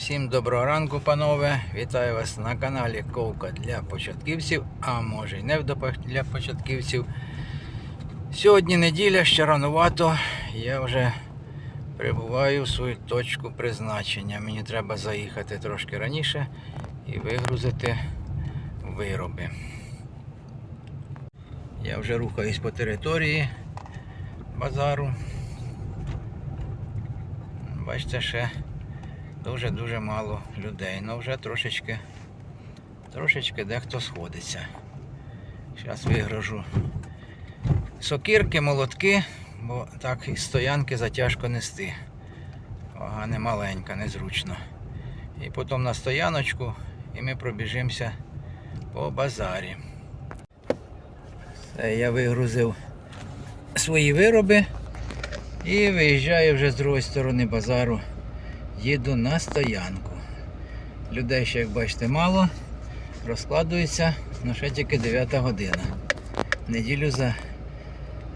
Всім доброго ранку, панове! Вітаю вас на каналі Ковка для початківців, а може й не для початківців. Сьогодні неділя, ще ранувато. Я вже прибуваю в свою точку призначення. Мені треба заїхати трошки раніше і вигрузити вироби. Я вже рухаюсь по території базару. Бачите, ще дуже-дуже мало людей. Ну вже трошечки, трошечки дехто сходиться. Зараз вигрожу сокирки, молотки, бо так із стоянки затяжко нести. Вага не маленька, незручно. І потім на стояночку і ми пробіжимося по базарі. Все, я вигрузив свої вироби і виїжджаю вже з другої сторони базару. Їду на стоянку. Людей ще, як бачите, мало. Розкладується, але ще тільки 9 година. Неділю за...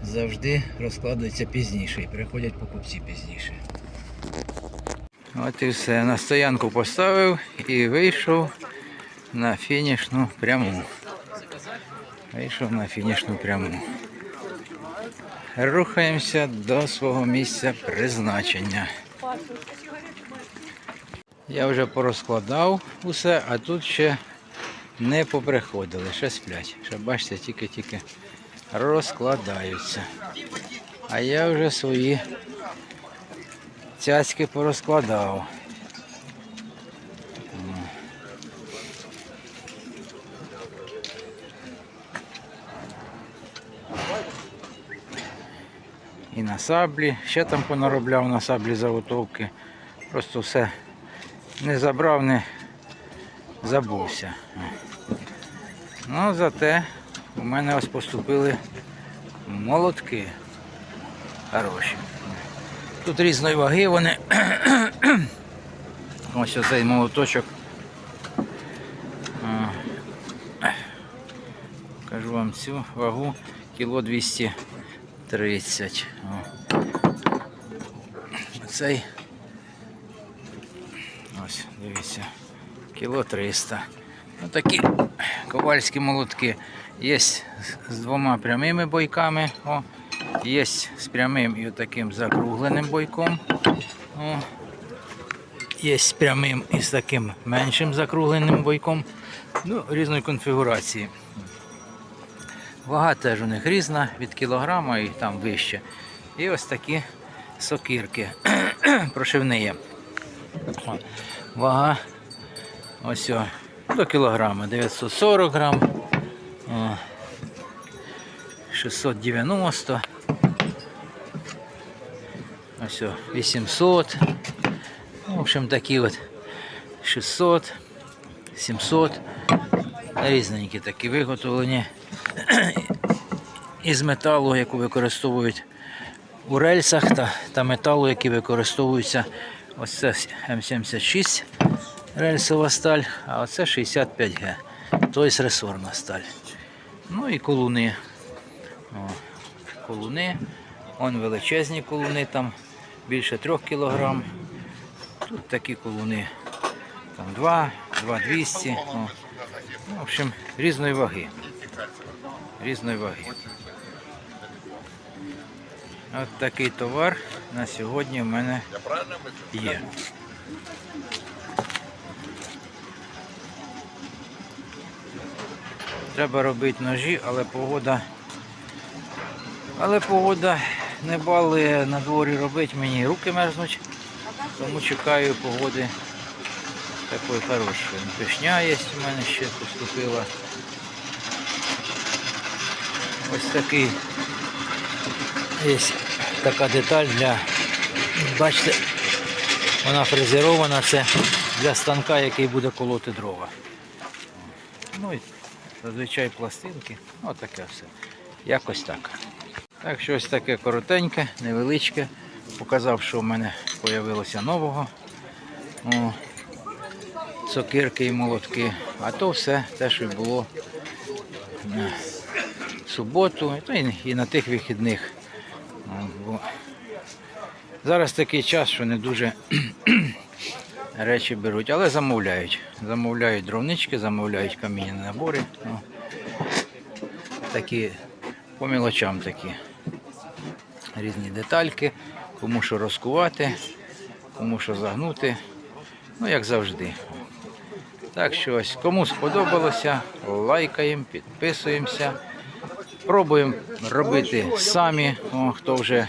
завжди розкладується пізніше і приходять покупці пізніше. От і все. На стоянку поставив і вийшов на фінішну пряму. Вийшов на фінішну пряму. Рухаємося до свого місця призначення. Я вже порозкладав усе, а тут ще не поприходили, ще сплять. Ще бачите, тільки-тільки розкладаються. А я вже свої цяцьки порозкладав. І на саблі, ще там понаробляв на саблі заготовки. Просто все не забрав, не забувся. Ну, зате у мене ось поступили молотки хороші. Тут різної ваги вони. Ось оцей молоточок. Кажу вам цю вагу кіло 230. О. Цей Ось, дивіться, кіло 300. Ось такі ковальські молотки. Є з двома прямими бойками, о, є з прямим і таким закругленим бойком. О. Є з прямим і з таким меншим закругленим бойком. Ну, різної конфігурації. Вага теж у них різна, від кілограма і там вище. І ось такі сокирки прошивні Вага. Ось о, до кілограма. 940 грам, 690, ось о, 800, в общем такі от. 600, 700, різненькі такі виготовлені. Із металу, яку використовують у рельсах та, та металу, які використовуються. Ось це М76 рельсова сталь, а оце 65Г, тобто ресорна сталь. Ну і колуни. О, колуни. Вон величезні колуни, там більше 3 кг. Тут такі колуни там 2, 2200. О. Ну, в общем, різної ваги. Різної ваги. От такий товар на сьогодні в мене є. Треба робити ножі, але погода. Але погода не бали на дворі робити, мені руки мерзнуть, тому чекаю погоди такої хорошої. Пішня є у мене ще поступила. Ось такий є така деталь для, бачите, вона фрезерована, це для станка, який буде колоти дрова. Ну і зазвичай пластинки, отаке все. Якось так. Так що ось таке коротеньке, невеличке. Показав, що в мене з'явилося нового. О, цукерки і молотки. А то все те, що було на суботу, і і на тих вихідних. Зараз такий час, що не дуже речі беруть, але замовляють. Замовляють дровнички, замовляють камінні набори. Ну, такі по мілочам такі. Різні детальки, кому що розкувати, кому що загнути. Ну, як завжди. Так що ось, кому сподобалося, лайкаємо, підписуємося. Пробуємо робити самі. О, хто вже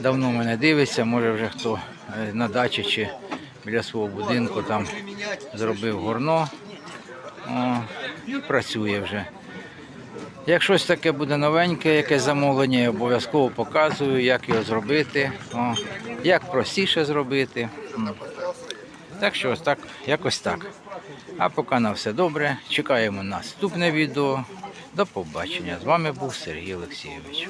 давно мене дивиться, може вже хто е, на дачі чи біля свого будинку там зробив горно. О, працює вже. Як щось таке буде новеньке, якесь замовлення, я обов'язково показую, як його зробити, о, як простіше зробити. Так що так, якось так. А поки на все добре. Чекаємо наступне відео. До побачення. З вами був Сергій Олексійович.